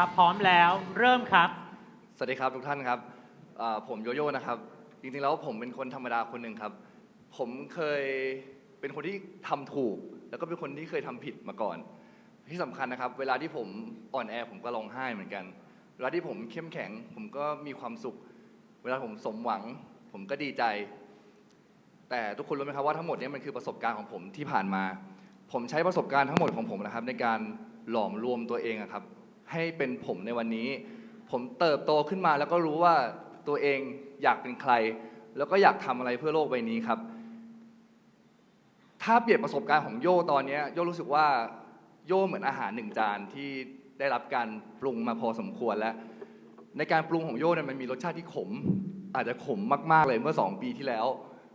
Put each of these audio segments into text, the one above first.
ครับ พร้อมแล้วเริ่มครับ สวัสดีครับทุกท่านครับอ่าผมโยโย่นะครับ จริงๆแล้วผมเป็นคนธรรมดาคนหนึ่งครับ ผมเคยเป็นคนที่ทำถูก แล้วก็เป็นคนที่เคยทำผิดมาก่อน ที่สำคัญนะครับ เวลาที่ผมอ่อนแอผมก็ร้องไห้เหมือนกัน เวลาที่ผมเข้มแข็ง ผมก็มีความสุข เวลาผมสมหวัง ผมก็ดีใจ แต่ทุกคนรู้ไหมครับว่าทั้งหมดเนี้มันคือประสบการณ์ของผมที่ผ่านมา ผมใช้ประสบการณ์ทั้งหมดของผมนะครับ ในการหลอมรวมตัวเองอะครับ ให้เป็นผมในวันนี้ ผมเติบโตขึ้นมาแล้วก็รู้ว่าตัวเองอยากเป็นใคร แล้วก็อยากทำอะไรเพื่อโลกใบนี้ครับ ถ้าเปรียบประสบการณ์ของโยตอนนี้โยรู้สึกว่าโยเหมือนอาหารหนึ่งจานที่ได้รับการปรุงมาพอสมควรแล้ว ในการปรุงของโยเนี่ยมันมีรสชาติที่ขม อาจจะขมมาก ๆเลยเมื่อ 2 ปีที่แล้ว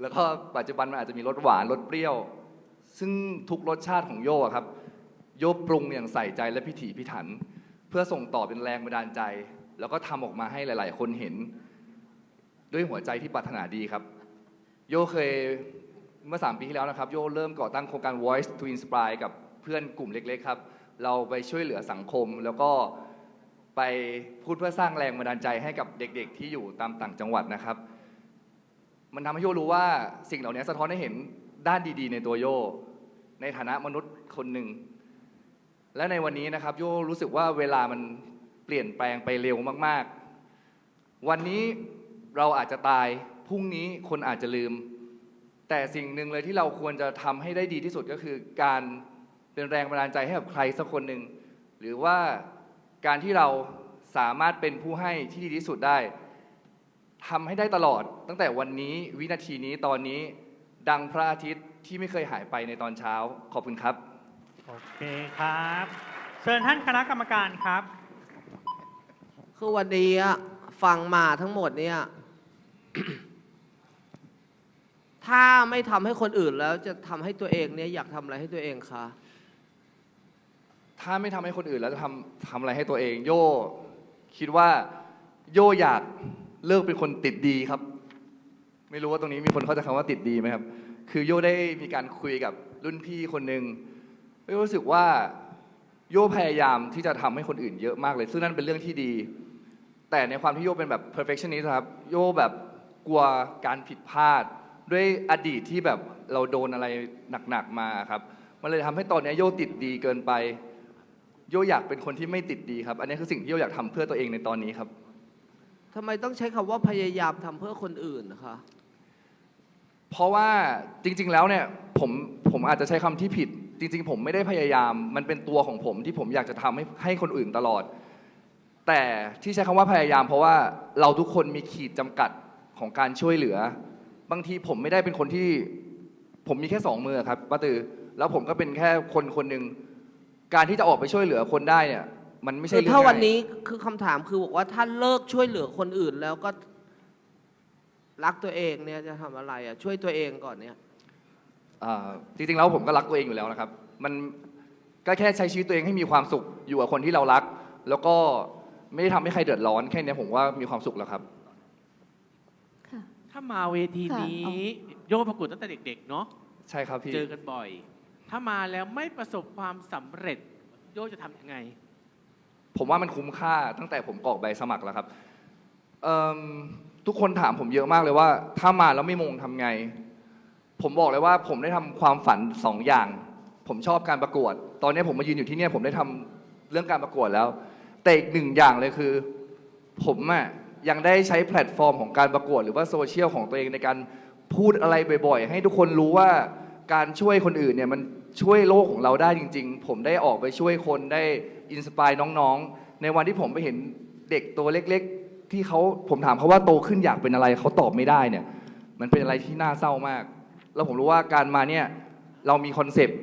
แล้วก็ปัจจุบันมันอาจจะมีรสหวานรสเปรี้ยว ซึ่งทุกรสชาติของโยครับ โยปรุงอย่างใส่ใจและพิถีพิถัน เพื่อส่งต่อเป็นแรงบันดาลใจ แล้วก็ทำออกมาให้หลาย ๆ คนเห็น ด้วยหัวใจที่ปรารถนาดีครับ โยเคยเมื่อ 3 ปีที่แล้วนะครับ โยเริ่มก่อตั้งโครงการ Voice to Inspire กับเพื่อนกลุ่มเล็ก ๆ ครับ เราไปช่วยเหลือสังคม แล้วก็ไปพูดเพื่อสร้างแรงบันดาลใจให้กับเด็ก ๆ ที่อยู่ตามต่างจังหวัดนะครับ มันทำให้โยรู้ว่าสิ่งเหล่านี้สะท้อนให้เห็นด้านดี ๆ ในตัวโย ในฐานะมนุษย์คนหนึ่ง และในวันนี้นะครับโยรู้สึกว่าเวลามันเปลี่ยนแปลงไปเร็วมาก ๆ วันนี้เราอาจจะตายพรุ่งนี้คนอาจจะลืม แต่สิ่งหนึ่งเลยที่เราควรจะทำให้ได้ดีที่สุดก็คือการเป็นแรงบันดาลใจให้กับใครสักคนหนึ่งหรือว่าการที่เราสามารถเป็นผู้ให้ที่ดีที่สุดได้ทำให้ได้ตลอด ตั้งแต่วันนี้วินาทีนี้ตอนนี้ดังพระอาทิตย์ที่ไม่เคยหายไปในตอนเช้าขอบคุณครับ โอเคครับ เชิญท่านคณะกรรมการครับ คือวันนี้อะฟังมาทั้งหมดเนี่ย ถ้าไม่ทำให้คนอื่นแล้วจะทำให้ตัวเองเนี่ยอยากทำอะไรให้ตัวเองคะถ้าไม่ทำให้คนอื่นแล้วจะทำทำอะไรให้ตัวเอง โย่คิดว่า โย่อยากเลิกเป็นคนติดดีครับ ไม่รู้ว่าตรงนี้มีคนเข้าใจคำว่าติดดีไหมครับ คือโย่ได้มีการคุยกับรุ่นพี่คนหนึ่ง โย่รู้สึกว่าโย่พยายามที่จะทำให้คนอื่นเยอะมากเลย ซึ่งนั่นเป็นเรื่องที่ดี แต่ในความที่โย่เป็นแบบ perfectionist ครับโย่แบบกลัวการผิดพลาด ด้วยอดีตที่แบบเราโดนอะไรหนักๆมาครับมันเลยทำให้ตอนนี้โย่ติดดีเกินไป โยอยากเป็นคนที่ไม่ติดดีครับ อันนี้คือสิ่งที่โยอยากทำเพื่อตัวเองในตอนนี้ครับทำไมต้องใช้คำว่าพยายามทำเพื่อคนอื่นนะคะเพราะว่าจริง ๆ แล้วเนี่ยผมผมอาจจะใช้คำที่ผิด จริง ๆ ผมไม่ได้พยายาม มันเป็นตัวของผมที่ผมอยากจะทำให้ให้คนอื่นตลอด แต่ที่ใช้คำว่าพยายามเพราะว่าเราทุกคนมีขีดจำกัดของการช่วยเหลือ บางทีผมไม่ได้เป็นคนที่ ผมมีแค่สองมือครับป้าตือแล้วผมก็เป็นแค่คนคนหนึ่งการที่จะออกไปช่วยเหลือคนได้เนี่ย มันไม่ใช่คือเรื่องถ้าวันง่ายนี้คือคำถามคือบอกว่าถ้าเลิกช่วยเหลือคนอื่นแล้วก็รักตัวเองเนี่ยจะทำอะไรอะช่วยตัวเองก่อนเนี่ย อ่าจริงๆแล้วผมก็รักตัวเองอยู่แล้วนะครับ มันก็แค่ใช้ชีวิตตัวเองให้มีความสุขอยู่กับคนที่เรารัก แล้วก็ไม่ได้ทำให้ใครเดือดร้อนแค่เนี้ยผมว่ามีความสุขแล้วครับค่ะถ้ามาเวทีค่ะนี้เอาโยประกวดตั้งแต่เด็กๆเนาะใช่ครับพี่ เจอกันบ่อย ถ้ามาแล้วไม่ประสบความสำเร็จ โยจะทำยังไง ผมว่ามันคุ้มค่าตั้งแต่ผมกรอกใบสมัครแล้วครับเอิ่มทุกคนถามผมเยอะมากเลยว่า ถ้ามาแล้วไม่มงทำไง ผมบอกเลยว่าผมได้ทำความฝันสองอย่าง ผมชอบการประกวด ตอนนี้ผมมายืนอยู่ที่เนี่ยผมได้ทำเรื่องการประกวดแล้ว แต่อีกหนึ่งอย่างเลยคือ ผมอะยังได้ใช้แพลตฟอร์มของการประกวด หรือว่าโซเชียลของตัวเองในการพูดอะไรบ่อยๆ ให้ทุกคนรู้ว่าการช่วยคนอื่นเนี่ยมันช่วยโลกของเราได้จริง ๆ ผมได้ออกไปช่วยคนได้อินสปายน้องๆ ในวันที่ผมไปเห็นเด็กตัวเล็กๆ ที่เขาผมถามเขาว่าโตขึ้นอยากเป็นอะไรเขาตอบไม่ได้เนี่ย มันเป็นอะไรที่น่าเศร้ามาก แล้วผมรู้ว่าการมาเนี่ยเรามีคอนเซปต์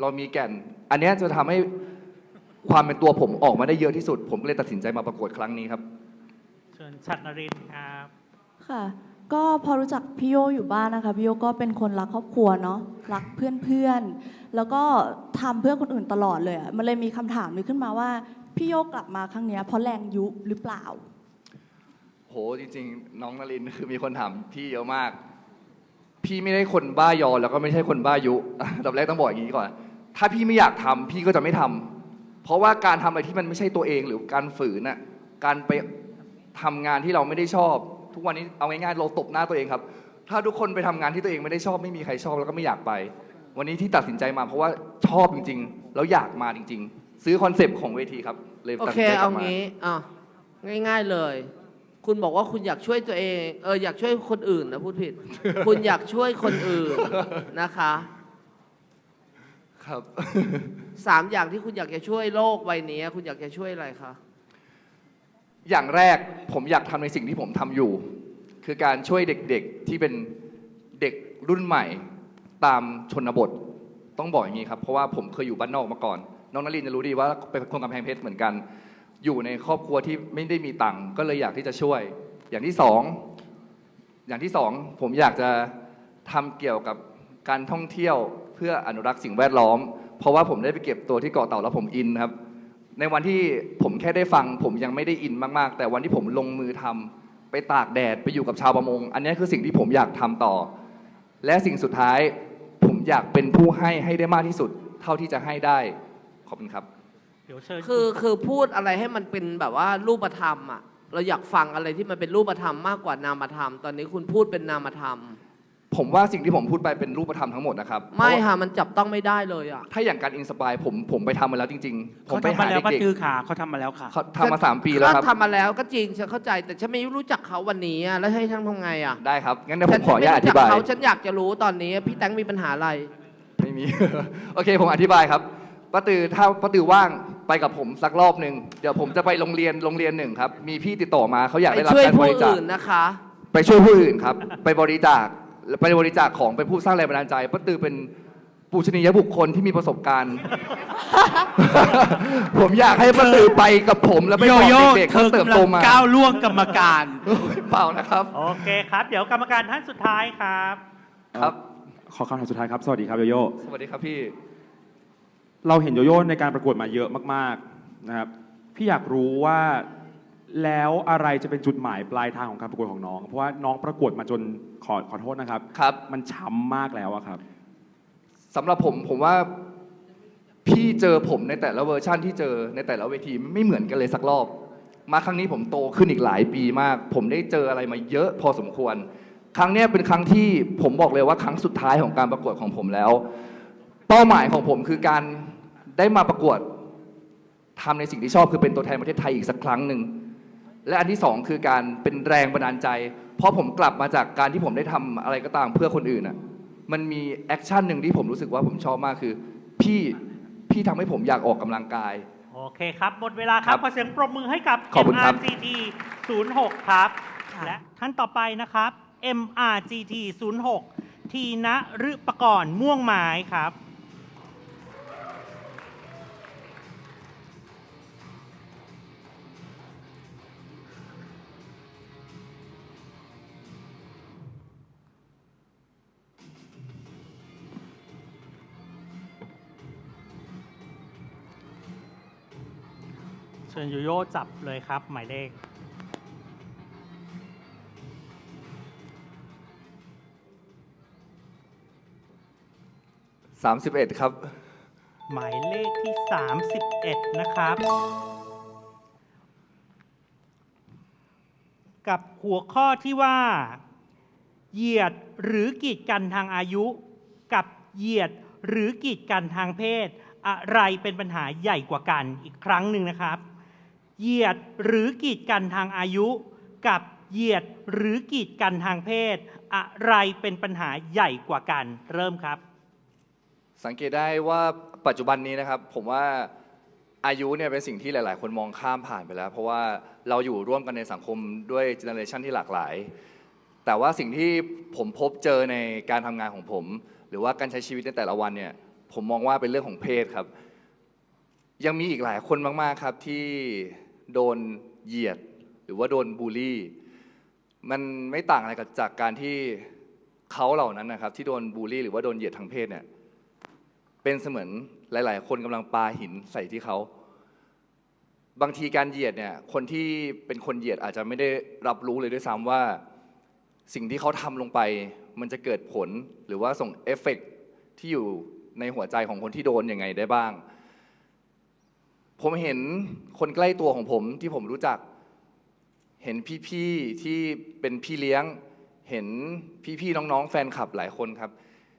เรามีแก่น อันเนี้ยจะทำให้ความเป็นตัวผมออกมาได้เยอะที่สุด ผมก็เลยตัดสินใจมาประกวดครั้งนี้ครับ เชิญชัดนรินทร์ครับ ค่ะ ก็พอรู้จักพี่โยอยู่บ้านนะคะพี่โยก็เป็นคนรักครอบครัวเนาะรักเพื่อนๆ แล้วก็ทำเพื่อคนอื่นตลอดเลยอะมันเลยมีคำถามนี้ขึ้นมาว่าพี่โยกลับมาครั้งเนี้ยเพราะแรงยุหรือเปล่า โหจริงๆ น้องนลินคือมีคนถามพี่เยอะมาก พี่ไม่ได้คนบ้ายอแล้วก็ไม่ใช่คนบ้ายุดับแรกต้องบอกอย่างนี้ก่อน ถ้าพี่ไม่อยากทำพี่ก็จะไม่ทำเพราะว่าการทำอะไรที่มันไม่ใช่ตัวเองหรือการฝืนน่ะการไปทำงานที่เราไม่ได้ชอบ ทุกวันนี้เอาง่ายๆเราตบหน้าตัวเองครับ ถ้าทุกคนไปทำงานที่ตัวเองไม่ได้ชอบไม่มีใครชอบแล้วก็ไม่อยากไป วันนี้ที่ตัดสินใจมาเพราะว่าชอบจริง ๆ แล้วอยากมาจริง ๆ ซื้อคอนเซปต์ของเวทีครับเลยตัดสินใจกลัเอาบมางี้อะง่าย ๆเลย คุณบอกว่าคุณอยากช่วยตัวเอง เอออยากช่วยคนอื่นนะพูดผิด คุณอยากช่วยคนอื่นนะคะ ครับ สามอย่างที่คุณอยากจะช่วยโลกใบนี้ คุณอยากจะช่วยอะไรคะ อย่างแรกผมอยากทำในสิ่งที่ผมทำอยู่ คือการช่วยเด็กๆที่เป็นเด็กรุ่นใหม่ตามชนบทต้องบอกอย่างนี้ครับ เพราะว่าผมเคยอยู่บ้านนอกมาก่อน น้องนลินจะรู้ดีว่าเป็นคนกำแพงเพชรเหมือนกัน อยู่ในครอบครัวที่ไม่ได้มีตังค์ก็เลยอยากที่จะช่วย อย่างที่สองอย่างที่สองผมอยากจะทำเกี่ยวกับการท่องเที่ยวเพื่ออนุรักษ์สิ่งแวดล้อม เพราะว่าผมได้ไปเก็บตัวที่เกาะเต่าแล้วผมอินครับ ในวันที่ผมแค่ได้ฟัง ผมยังไม่ได้อินมากๆ แต่วันที่ผมลงมือทำไปตากแดดไปอยู่กับชาวประมง อันนี้คือสิ่งที่ผมอยากทำต่อ และสิ่งสุดท้าย ผมอยากเป็นผู้ให้ให้ได้มากที่สุด เท่าที่จะให้ได้ขอบคุณครับ ดี๋ยวเชิญคือคือพูดอะไรให้มันเป็นแบบว่ารูปธรรมอะ เราอยากฟังอะไรที่มันเป็นรูปธรรมมากกว่านามธรรม ตอนนี้คุณพูดเป็นนามธรรม ผมว่าสิ่งที่ผมพูดไปเป็นรูปธรรมทั้งหมดนะครับไม่เพราะว่าค่ะมันจับต้องไม่ได้เลยอะ ถ้าอย่างการอินสปายผมผมไปทำมาแล้วจริง ๆ ผมเขาไปทำหามาแล้วป้าเด็กตือขาเขาทำมาแล้วค่ะ ๆเขาทำมาสามปีแล้วครับ ก็ทำมาแล้วก็จริงฉันเข้าใจแต่ฉันไม่รู้จักเขาวันนี้อะแล้วให้ฉันทำไงอะได้ครับ งั้นเดี๋ยวผฉัมขออนุญาตอไม่ธิรู้จักบายเขาฉันอยากจะรู้ตอนนี้ พี่แตงมีปัญหาอะไร ไม่มี โอเค ผมอธิบายครับป้าตือถ้าป้าตือว่าง ไปกับผมสักรอบหนึ่งเดี๋ยวผมจะไปโรงเรียนโรงเรียนหนึ่งครับ มีพี่ติดต่อมาเขาอยากไปได้รับช่วยการบผู้ริจาคอื่นนะคะ ไปช่วยผู้อื่นครับ ไปบริจาคไปบริจาคของเป็นผู้สร้างแรงบันดาลใจป้าตือเป็นปูชนียบุคคลที่มีประสบการณ์ ผมอยากให้ป้าตือไปกับผมแล้วไปโยบอกโย่เด็กๆเธเขาอเติบกำลัโตงมาก้าวล่วงกรรมการ เปล่านะครับโอเคครับ เดี๋ยวกรรมการท่านสุดท้ายครับ ครับ ขอคำถามสุดท้ายครับ สวัสดีครับโยโย่ สวัสดีครับพี่ เราเห็นโยโย่ในการประกวดมาเยอะมากๆนะครับพี่อยากรู้ว่าแล้วอะไรจะเป็นจุดหมายปลายทางของการประกวดของน้อง เพราะว่าน้องประกวดมาจนขอขอโทษนะครับ ครับ มันช้ำมากแล้วอะครับ สำหรับผมผมว่าพี่เจอผมในแต่ละเวอร์ชั่นที่เจอในแต่ละเวทีไม่เหมือนกันเลยสักรอบ มาครั้งนี้ผมโตขึ้นอีกหลายปีมาก ผมได้เจออะไรมาเยอะพอสมควร ครั้งเนี้ยเป็นครั้งที่ผมบอกเลยว่าครั้งสุดท้ายของการประกวดของผมแล้ว เป้าหมายของผมคือการ ได้มาประกวดทำในสิ่งที่ชอบคือเป็นตัวแทนประเทศไทยอีกสักครั้งหนึ่งและอันที่สองคือการเป็นแรงบันดาลใจ เพราะผมกลับมาจากการที่ผมได้ทำอะไรก็ตามเพื่อคนอื่นอะมันมีแอคชั่นหนึ่งที่ผมรู้สึกว่าผมชอบมากคือ พี่พี่ทำให้ผมอยากออกกำลังกาย โอเคครับ หมดเวลาคครัรับบขอเสียงปรบมือให้กับขอบคุณครับ MRGT 06 ครับค่ะและท่านต่อไปนะครับ MRGT 06ทีนะฤปกรณ์ม่วงไม้ครับ เชิญโยโย่จับเลยครับ หมายเลข31ครับ หมายเลขที่ 31 นะครับ กับหัวข้อที่ว่า เหยียดหรือกีดกันทางอายุ กับเหยียดหรือกีดกันทางเพศ อะไรเป็นปัญหาใหญ่กว่ากันอีกครั้งหนึ่งนะครับ เหยียดหรือกีดกันทางอายุ กับเหยียดหรือกีดกันทางเพศ อะไรเป็นปัญหาใหญ่กว่ากันเริ่มครับ สังเกตได้ว่าปัจจุบันนี้นะครับ ผมว่าอายุเนี่ยเป็นสิ่งที่หลาย ๆ คนมองข้ามผ่านไปแล้ว เพราะว่าเราอยู่ร่วมกันในสังคมด้วยเจเนอเรชันที่หลากหลาย แต่ว่าสิ่งที่ผมพบเจอในการทำงานของผม หรือว่าการใช้ชีวิตในแต่ละวันเนี่ยผมมองว่าเป็นเรื่องของเพศครับ ยังมีอีกหลายคนมากๆครับที่โดนเหยียดหรือว่าโดนบูลลี่ มันไม่ต่างอะไรกับจากการที่เขาเหล่านั้นนะครับ ที่โดนบูลลี่หรือว่าโดนเหยียดทางเพศเนี่ยเป็นเสมือนหลาย ๆ คนกำลังปาหินใส่ที่เขา บางทีการเหยียดเนี่ยคนที่เป็นคนเหยียดอาจจะไม่ได้รับรู้เลยด้วยซ้ำว่าสิ่งที่เขาทำลงไป มันจะเกิดผลหรือว่าส่งเอฟเฟกต์ที่อยู่ในหัวใจของคนที่โดนยังไงได้บ้าง ผมเห็นคนใกล้ตัวของผมที่ผมรู้จัก เห็นพี่ๆที่เป็นพี่เลี้ยง เห็นพี่ๆน้องๆแฟนคลับหลายคนครับ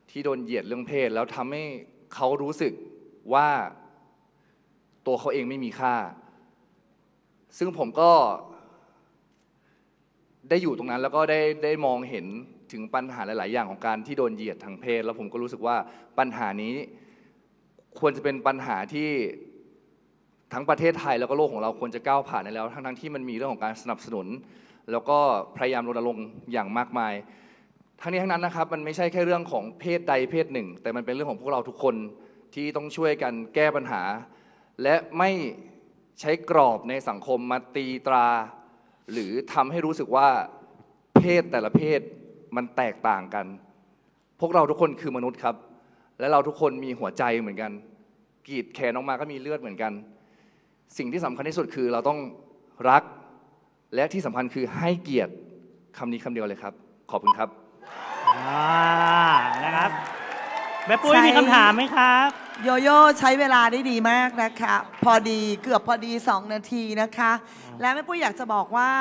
ที่โดนเหยียดเรื่องเพศ แล้วทำให้เขารู้สึกว่าตัวเขาเองไม่มีค่า ซึ่งผมก็ได้อยู่ตรงนั้นแล้วก็ได้ได้มองเห็นถึงปัญหาหลาย ๆ อย่างของการที่โดนเหยียดทางเพศ แล้วผมก็รู้สึกว่าปัญหานี้ควรจะเป็นปัญหาที่ ทั้งประเทศไทยแล้วก็โลกของเราควรจะก้าวผ่านได้แล้ว ทั้งๆที่มันมีเรื่องของการสนับสนุน แล้วก็พยายามรณรงค์อย่างมากมาย ทั้งนี้ทั้งนั้นนะครับมันไม่ใช่แค่เรื่องของเพศใดเพศหนึ่ง แต่มันเป็นเรื่องของพวกเราทุกคนที่ต้องช่วยกันแก้ปัญหา และไม่ใช้กรอบในสังคมมาตีตรา หรือทำให้รู้สึกว่าเพศแต่ละเพศมันแตกต่างกัน พวกเราทุกคนคือมนุษย์ครับ และเราทุกคนมีหัวใจเหมือนกันกรีดแขนออกมาก็มีเลือดเหมือนกัน สิ่งที่สำคัญที่สุดคือเราต้องรัก และที่สำคัญคือให้เกียรติคำนี้คำเดียวเลยครับ ขอบคุณครับอ่านะครับแม่ปุ้ยใช่มีคำถามไหมครับ โยโย่ใช้เวลาได้ดีมากนะคะ พอดีเกือบพอดี 2 นาทีนะคะ และแม่ปุ้ยอยากจะบอกว่า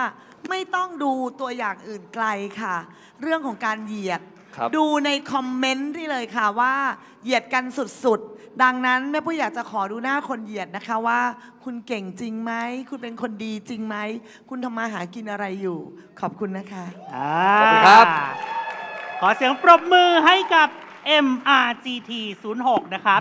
ไม่ต้องดูตัวอย่างอื่นไกลค่ะ เรื่องของการเหยียด ครับ ดูในคอมเมนต์ที่เลยค่ะว่า เหยียดกันสุดๆ ดังนั้นแม่ปุ้ยอยากจะขอดูหน้าคนเหยียดนะคะว่า คุณเก่งจริงไหม คุณเป็นคนดีจริงไหม คุณทำมาหากินอะไรอยู่ ขอบคุณนะคะอ่าขอบคุณครับ ขอเสียงปรบมือให้กับ MRGT 06 นะครับ